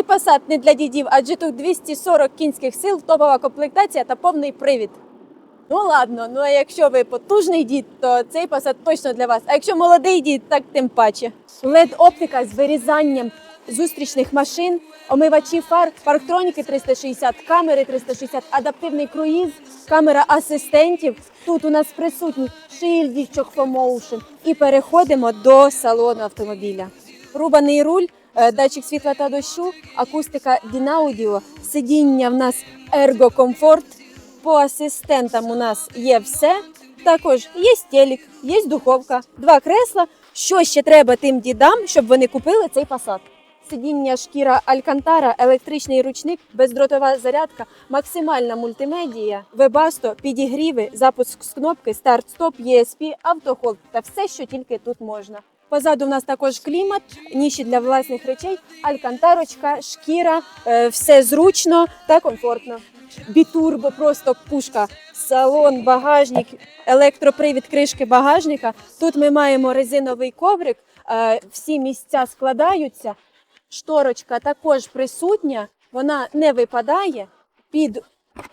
Цей посад не для дідів, адже тут 240 кінських сил, топова комплектація та повний привід. Ну ладно, ну а якщо ви потужний дід, то цей посад точно для вас. А якщо молодий дід, так тим паче. led оптика з вирізанням зустрічних машин, омивачі фар, парктроніки 360, камери 360, адаптивний круїз, камера асистентів. Тут у нас присутній шильдівчок FOMotion. І переходимо до салону автомобіля. Рубаний руль, датчик світла та дощу, акустика Дінаудіо, сидіння в нас ергокомфорт. По асистентам у нас є все. Також є стелік, є духовка, два кресла. Що ще треба тим дідам, щоб вони купили цей посад? Сидіння шкіра Алькантара, електричний ручник, бездротова зарядка, максимальна мультимедія, вебасто, підігріви, запуск з кнопки, старт-стоп, ESP, автохолд та все, що тільки тут можна. Позаду в нас також клімат, ніші для власних речей, алькантарочка, шкіра, е, все зручно та комфортно. Бітурбо просто пушка, салон, багажник, електропривід кришки багажника. Тут ми маємо резиновий коврик, е, всі місця складаються. Шторочка також присутня, вона не випадає. Під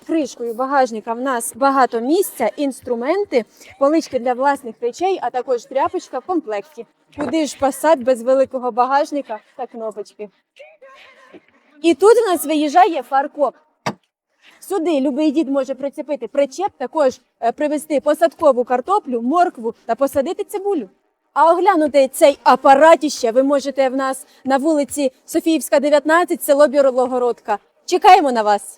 кришкою багажника в нас багато місця, інструменти, полички для власних речей, а також тряпочка в комплекті. Куди ж посад без великого багажника та кнопочки. І тут у нас виїжджає фаркоп. Сюди любий дід може прицепити причеп, також е, привезти посадкову картоплю, моркву та посадити цибулю. А оглянути цей апаратіще ви можете в нас на вулиці Софіївська, 19, село Білогородка. Чекаємо на вас.